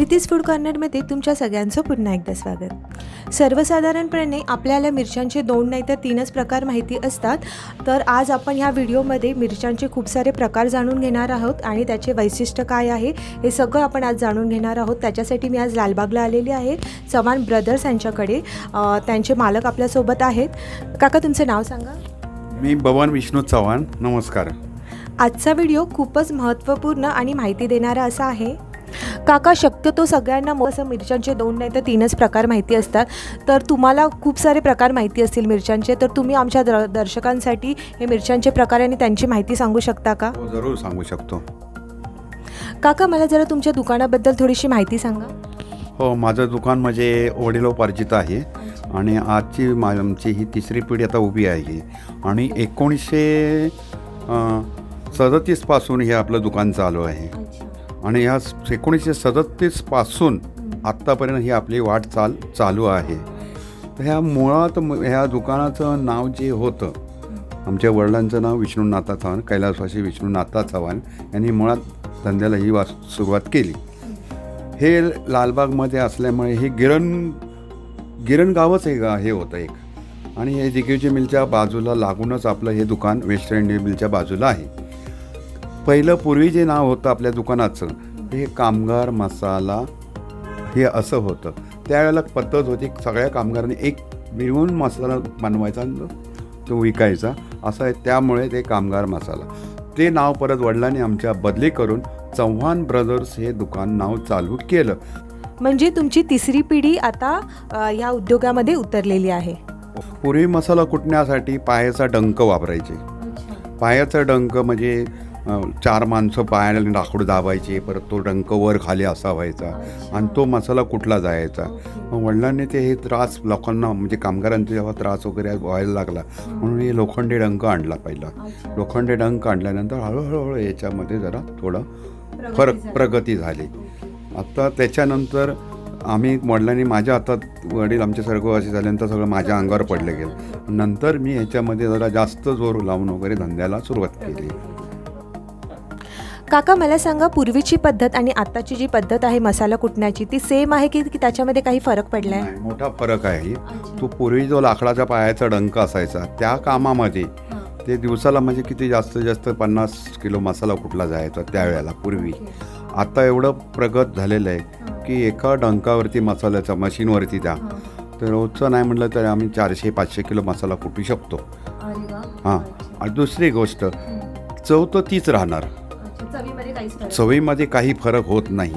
प्रीतीज food कॉर्नरमध्ये तुमच्या सगळ्यांचं पुन्हा एकदा स्वागत. सर्वसाधारणपणे आपल्याला मिरच्यांचे दोन नाही तर तीनच प्रकार माहिती असतात. तर आज आपण ह्या व्हिडिओमध्ये मिरच्यांचे खूप सारे प्रकार जाणून घेणार आहोत आणि त्याचे वैशिष्ट्य काय आहे हे सगळं आपण आज जाणून घेणार आहोत. त्याच्यासाठी मी आज लालबागला आलेली आहे चव्हाण ब्रदर्स यांच्याकडे. त्यांचे मालक आपल्यासोबत आहेत. काका तुमचं नाव सांगा. मी बबन विष्णू चव्हाण. नमस्कार. आजचा व्हिडिओ खूपच महत्त्वपूर्ण आणि माहिती देणारा असा आहे. काका शक्यतो सगळ्यांना मग असं मिरच्यांचे दोन नाही तर तीनच प्रकार माहिती असतात. तर तुम्हाला खूप सारे प्रकार माहिती असतील मिरच्यांचे. तर तुम्ही आमच्या दर दर्शकांसाठी हे मिरच्यांचे प्रकार आणि त्यांची माहिती सांगू शकता का? हो जरूर सांगू शकतो. काका मला जरा तुमच्या दुकानाबद्दल थोडीशी माहिती सांगा. हो माझं दुकान म्हणजे वडिलोपार्जित आहे आणि आजची मा आमची ही तिसरी पिढी आता उभी आहे. आणि एकोणीसशे सदतीसपासून हे आपलं दुकान चालू आहे. आणि स- एकोणीसशे सदतीसपासून आत्तापर्यंत ही आपली वाट चाल चालू आहे. तर ह्या मुळात ह्या दुकानाचं नाव जे होतं आमच्या वडिलांचं नाव विष्णुनाथा चव्हाण कैलासवासी विष्णुनाथा चव्हाण यांनी मुळात धंद्याला ही वा सुरुवात केली. हे लालबागमध्ये असल्यामुळे हे गिरण गिरण गावच हे गा हे होतं एक. आणि हे जिगेजी मिलच्या बाजूला लागूनच आपलं हे दुकान वेस्ट इंडिया मिलच्या बाजूला आहे. पहिलं पूर्वी जे नाव होतं आपल्या दुकानाचं हे कामगार मसाला हे असं होतं. त्यावेळेला पद्धत होती सगळ्या कामगारांनी एक मिळवून मसाला बनवायचा तो विकायचा. असं आहे त्यामुळे ते कामगार मसाला. ते नाव परत वडिलांनी आमच्या बदली करून चव्हाण ब्रदर्स हे दुकान नाव चालू केलं. म्हणजे तुमची तिसरी पिढी आता ह्या उद्योगामध्ये उतरलेली आहे. पूर्वी मसाला कुटण्यासाठी पायाचा डंक वापरायचे. पायाचा डंक म्हणजे चार माणसं पायाला लाकूड दाबायचे परत तो डंक वर खाली असा व्हायचा आणि तो मसाला कुठला जायचा? मग वडिलांनी ते हे त्रास लोकांना म्हणजे कामगारांचा जेव्हा त्रास वगैरे व्हायला लागला म्हणून हे लोखंडी डंक आणला पहिला. लोखंडी डंक आणल्यानंतर हळूहळू याच्यामध्ये जरा थोडं फरक प्रगती झाली. आता त्याच्यानंतर आम्ही वडिलांनी माझ्या हातात वडील आमचे स्वर्गवासी झाल्यानंतर सगळं माझ्या अंगावर पडलं गेलं. नंतर मी ह्याच्यामध्ये जरा जास्त जोर लावून वगैरे धंद्याला सुरुवात केली. काका मला सांगा पूर्वीची पद्धत आणि आत्ताची जी पद्धत आहे मसाला कुटण्याची ती सेम आहे की की त्याच्यामध्ये काही फरक पडला आहे नाही, मोठा फरक आहे. तो पूर्वी जो लाकडाच्या पायाचा डंक असायचा त्या कामामध्ये ते दिवसाला म्हणजे किती जास्तीत जास्त पन्नास किलो मसाला कुठला जायचा त्यावेळेला पूर्वी. आता एवढं प्रगत झालेलं आहे की एका डंकावरती मसाल्याच्या मशीनवरती त्या. तर रोजचं नाही म्हटलं तर आम्ही चारशे पाचशे किलो मसाला कुटू शकतो. हां. आणि दुसरी गोष्ट चव तर तीच राहणार. चवीमध्ये काही फरक होत नाही.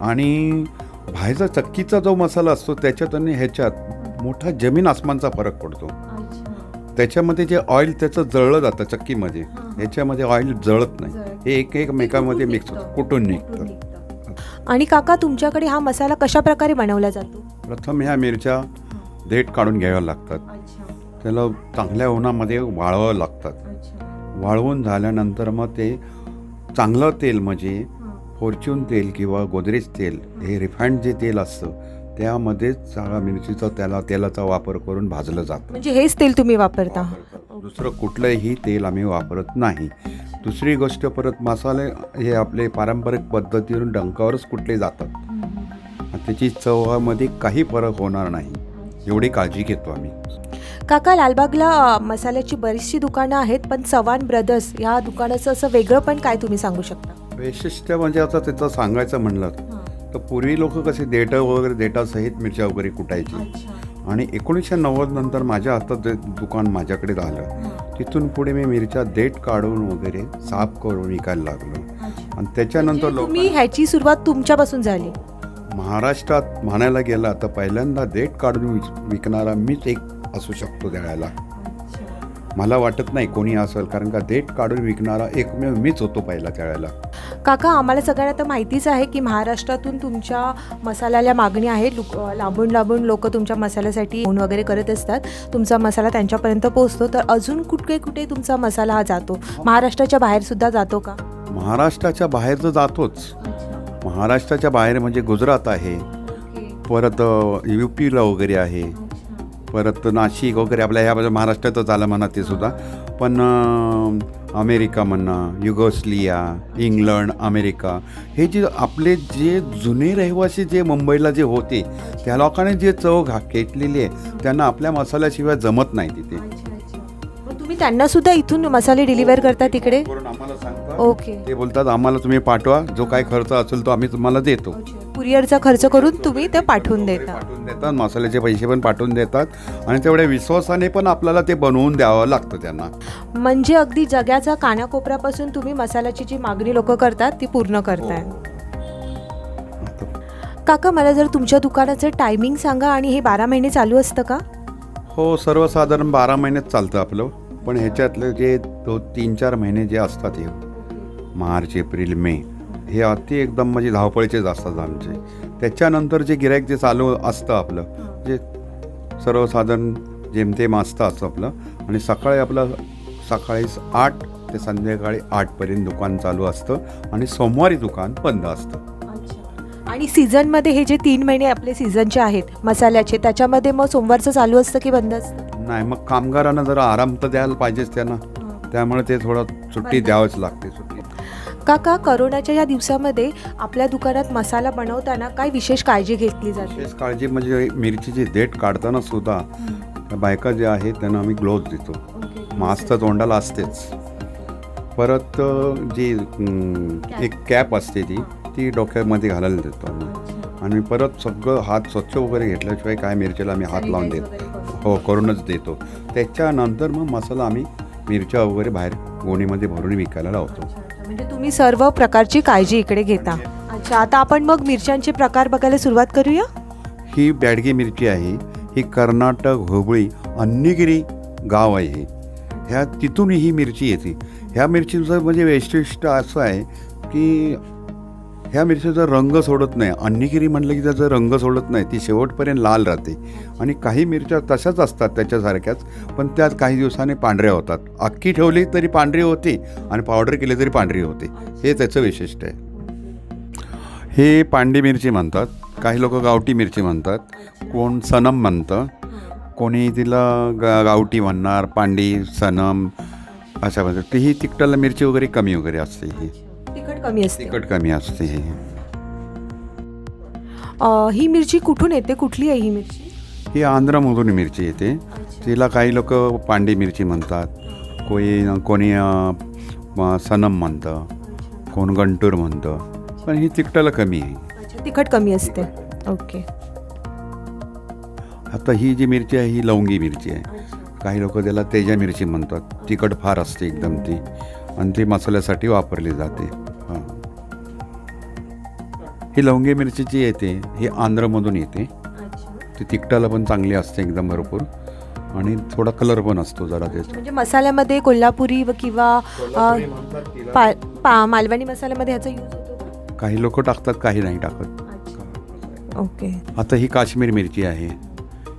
आणि बाहेरचा चक्कीचा जो मसाला असतो त्याच्यात आणि ह्याच्यात मोठा जमीन आसमानचा फरक पडतो. त्याच्यामध्ये जे ऑइल त्याचं जळलं जातं चक्कीमध्ये. ह्याच्यामध्ये ऑइल जळत नाही. हे एक एकमेकामध्ये मिक्स कुठून निघतं? आणि काका तुमच्याकडे हा मसाला कशा प्रकारे बनवला जातो? प्रथम ह्या मिरच्या देठ काढून घ्याव्या लागतात. त्याला चांगल्या उन्हामध्ये वाळवावं लागतात. वाळवून झाल्यानंतर मग ते चांगलं तेल म्हणजे फॉर्च्यून तेल किंवा गोदरेज तेल हे. रिफाईंड जे तेल असतं त्यामध्येच चांगला मिरचीचा त्याला तेलाचा वापर करून भाजलं जातं. म्हणजे हेच तेल तुम्ही वापरता. दुसरं कुठलंही तेल आम्ही वापरत नाही. दुसरी गोष्ट परत मसाले हे आपले पारंपरिक पद्धतीवरून डंकावरच कुठले जातात. त्याची चवामध्ये काही फरक होणार नाही. एवढी काळजी घेतो आम्ही. काका लालबागला मसाल्याची बरीचशी दुकानं आहेत पण चव्हाण ब्रदर्स या दुकानाचं असं वेगळं पण काय तुम्ही सांगू शकता? वैशिष्ट्य म्हणजे आता त्याचं सांगायचं म्हणलं तर पूर्वी लोक कसे देठं वगैरे देठासहित मिरच्या वगैरे कुटायची. आणि एकोणीसशे नव्वद नंतर माझ्या हातात दुकान माझ्याकडे झालं. तिथून पुढे मी मिरच्या देठ काढून वगैरे साफ करून विकायला लागलो. आणि त्याच्यानंतर लोक तुम्ही ह्याची सुरुवात तुमच्यापासून झाली. महाराष्ट्रात म्हणायला गेला तर पहिल्यांदा देठ काढून विक- विकणारा मीच एक असू शकतो त्यावेळेला. मला वाटत नाही कोणी असेल कारण का देठ काढून विकणारा एकमेव मीच होतो पहिला त्यावेळेला. काका आम्हाला सगळ्यांना तर माहितीच आहे की महाराष्ट्रातून तुमच्या मसाल्याला मागणी आहे. लोक लांबून लांबून लोक तुमच्या मसाल्यासाठी फोन वगैरे करत असतात. तुमचा मसाला त्यांच्यापर्यंत पोहोचतो. तर अजून कुठे कुठे तुमचा मसाला हा जातो? महाराष्ट्राच्या बाहेर सुद्धा जातो का? महाराष्ट्राच्या बाहेर तर जातोच. महाराष्ट्राच्या बाहेर म्हणजे गुजरात आहे. परत यू पीला वगैरे आहे. परत नाशिक वगैरे आपल्या ह्या बाजू महाराष्ट्रातच आलं म्हणा ते सुद्धा. पण अमेरिका म्हणा युगोस्लिया इंग्लंड अमेरिका हे जे आपले जे जुने रहिवासी जे मुंबईला जे होते त्या लोकांनी जे चव घा घेतलेली आहे त्यांना आपल्या मसाल्याशिवाय जमत नाही तिथे. तुम्ही त्यांना सुद्धा इथून मसाले डिलिव्हर करता तिकडे? ओके. ते बोलतात आम्हाला तुम्ही पाठवा जो काय खर्च असेल तो आम्ही तुम्हाला देतो. कुरिअरचा खर्च करून तुम्ही ते पाठवून देता. पाठवून देतात मसाल्याचे पैसे पण पाठवून देतात आणि तेवढ्या विश्वासाने पण आपल्याला ते बनवून द्यावं लागतं त्यांना. म्हणजे अगदी जगाच्या कानाकोपऱ्यापासून तुम्ही मसाल्याची जी मागणी लोक करतात ती पूर्ण करताय. काका मला जर तुमच्या दुकानाचं टायमिंग सांगा आणि हे बारा महिने चालू असतं का? हो सर्वसाधारण बारा महिनेच चालतं आपलं. पण ह्याच्यातले जे दो तीन चार महिने जे असतात हे. मार्च एप्रिल मे हे अति एकदम म्हणजे धावपळीचेच असतात आमचे. त्याच्यानंतर जे गिरायक जे चालू असतं आपलं जे सर्वसाधारण जेमतेम असतं असं आपलं आणि सकाळी आपलं सकाळी आठ ते संध्याकाळी आठपर्यंत दुकान चालू असतं आणि सोमवारी दुकान बंद असतं. आणि सीझनमध्ये हे जे तीन महिने आपले सीझनचे आहेत मसाल्याचे त्याच्यामध्ये मग सोमवारचं चालू असतं की बंद असतं? नाही मग कामगारांना जरा आराम तर द्यायला पाहिजेच त्यांना. त्यामुळे ते थोडं सुट्टी द्यावंच लागते सुट्टी. काका करोनाच्या या दिवसामध्ये आपल्या दुकानात मसाला बनवताना काय विशेष काळजी घेतली जाते? विशेष काळजी म्हणजे मिरचीची देठ काढताना सुद्धा त्या बायका ज्या आहेत त्यांना आम्ही ग्लोव्ज देतो. मास्क तर तोंडाला असतेच. परत अ, जी एक कॅप असते ती ती डोक्यामध्ये घालायला देतो आम्ही. आणि परत सगळं हात स्वच्छ वगैरे घेतल्याशिवाय काय मिरचीला आम्ही हात लावून देत हो करूनच देतो. त्याच्यानंतर मग मसाला आम्ही मिरच्या वगैरे बाहेर गोणीमध्ये भरून विकायला लावतो. म्हणजे तुम्ही सर्व प्रकारची काळजी इकडे घेता. अच्छा आता आपण मग मिरच्यांचे प्रकार बघायला सुरुवात करूया? ही बॅडगी मिरची आहे ही कर्नाटक हुबळी अन्नीगिरी गाव आहे. हे ह्या तिथून ही मिरची येते. ह्या मिरचीचं म्हणजे वैशिष्ट्य असं आहे की ह्या मिरच्याचा रंग सोडत नाही. अन्नीगिरी म्हटलं की त्याचा रंग सोडत नाही. ती शेवटपर्यंत लाल राहते. आणि काही मिरच्या तशाच असतात त्याच्यासारख्याच पण त्यात काही दिवसाने पांढऱ्या होतात. अख्खी ठेवली तरी पांढरी होते आणि पावडर केली तरी पांढरी होते. हे त्याचं वैशिष्ट्य आहे. हे पांडी मिरची म्हणतात. काही लोक गावठी मिरची म्हणतात. कोण सनम म्हणतं. कोणी तिला गा गावठी म्हणणार पांडी सनम अशा म्हणजे तीही तिखटाला मिरची वगैरे कमी वगैरे असते ही. कमी असते. तिखट कमी असते. ही अ, ही मिरची कुठून येते? कुठली आहे ही मिरची? ही आंध्रामधून मिरची येते. तिला काही लोक पांडी मिरची म्हणतात. कोणी कोणी अं, म- सनम म्हणतं. कोण गंटूर म्हणतं. पण ही तिखटाला कमी आहे. अच्छा तिखट कमी असते. ओके. आता ही जी मिरची आहे ही लवंगी मिरची आहे. काही लोक त्याला तेजा मिरची म्हणतात. तिखट फार असते एकदम ती. आणि ती मसाल्यासाठी वापरली जाते. हां ही लवंगी मिरची जी येते ही आंध्रमधून येते. ती तिखटाला पण चांगली असते एकदम भरपूर. आणि थोडा कलर पण असतो जरा त्याचा म्हणजे मसाल्यामध्ये कोल्हापुरी व किंवा पा पा मालवणी मसाल्यामध्ये ह्याचा यूज होतो? काही लोक टाकतात काही नाही टाकत. ओके. आता ही काश्मीर मिरची आहे.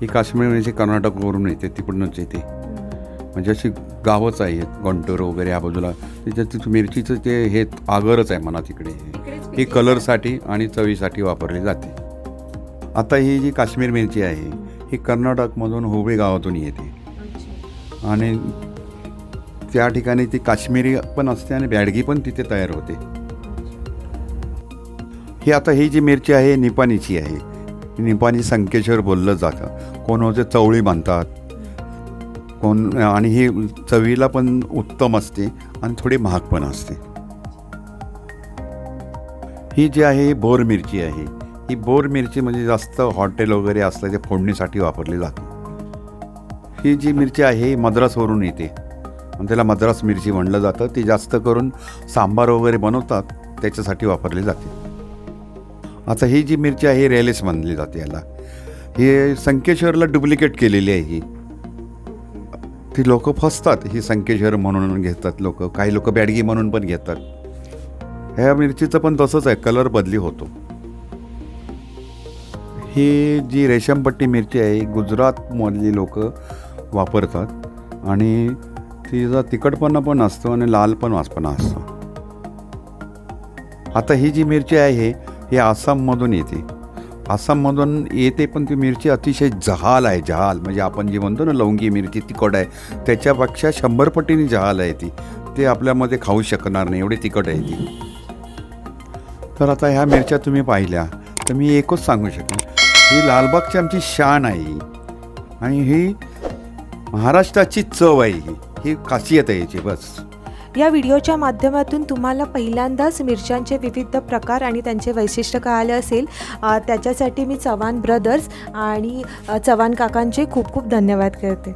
ही काश्मीर मिरची कर्नाटकवरून येते तिकडूनच येते. म्हणजे अशी गावच आहेत गंटूर वगैरे या बाजूला. तिथं मिरचीचं ते हे आगरच आहे म्हणा तिकडे. ही कलरसाठी आणि चवीसाठी वापरली जाते. आता ही जी काश्मीर मिरची आहे ही कर्नाटकमधून हुबळी गावातून येते. आणि त्या ठिकाणी ती काश्मीरी पण असते आणि बॅडगी पण तिथे तयार होते. ही आता ही जी मिरची आहे निपाणीची आहे. निपाणी संकेश्वर बोललं जातं. कोण होते? चवळी बांधतात. कोण आणि ही चवीला पण उत्तम असते आणि थोडी महाग पण असते. ही जी आहे ही बोर मिरची आहे. ही बोर मिरची म्हणजे जास्त हॉटेल वगैरे असल्याचे फोडणीसाठी वापरली जाते. ही जी मिरची आहे ही मद्रासवरून येते. आणि त्याला मद्रास मिरची म्हणलं जातं. ती जास्त करून सांबार वगैरे बनवतात त्याच्यासाठी वापरली जाते. आता ही जी मिरची आहे रेलेस म्हणली जाते याला. हे संकेश्वरला डुप्लिकेट केलेली आहे ही. ती लोक फसतात ही संकेश्वर म्हणून घेतात लोक. काही लोक बॅडगी म्हणून पण घेतात. ह्या मिरचीचं पण तसंच आहे कलर बदली होतो. ही जी रेशमपट्टी मिरची आहे गुजरातमधली लोक वापरतात. आणि तिचा तिखटपणा पण असतो आणि लाल पण वासपणा असतो. आता ही जी मिरची आहे ही आसाममधून येते. आसाममधून येते पण ती मिरची अतिशय जहाल आहे जहाल. म्हणजे आपण जी म्हणतो ना लवंगी मिरची तिखट आहे त्याच्यापेक्षा शंभर पटीने जहाल आहे ती. ते आपल्यामध्ये खाऊ शकणार नाही एवढी तिखट आहे ती. तर आता ह्या मिरच्या तुम्ही पाहिल्या तर मी एकच सांगू शकेन. ही लालबागची आमची शान आहे आणि ही महाराष्ट्राची चव आहे ही. ही खासियत आहे याची बस. या व्हिडिओच्या माध्यमातून तुम्हाला पहिल्यांदाच मिरच्यांचे विविध प्रकार आणि त्यांचे वैशिष्ट्य कळाले असेल. त्याच्यासाठी मी चव्हाण ब्रदर्स आणि चव्हाण काकांचे खूप खूप धन्यवाद करते.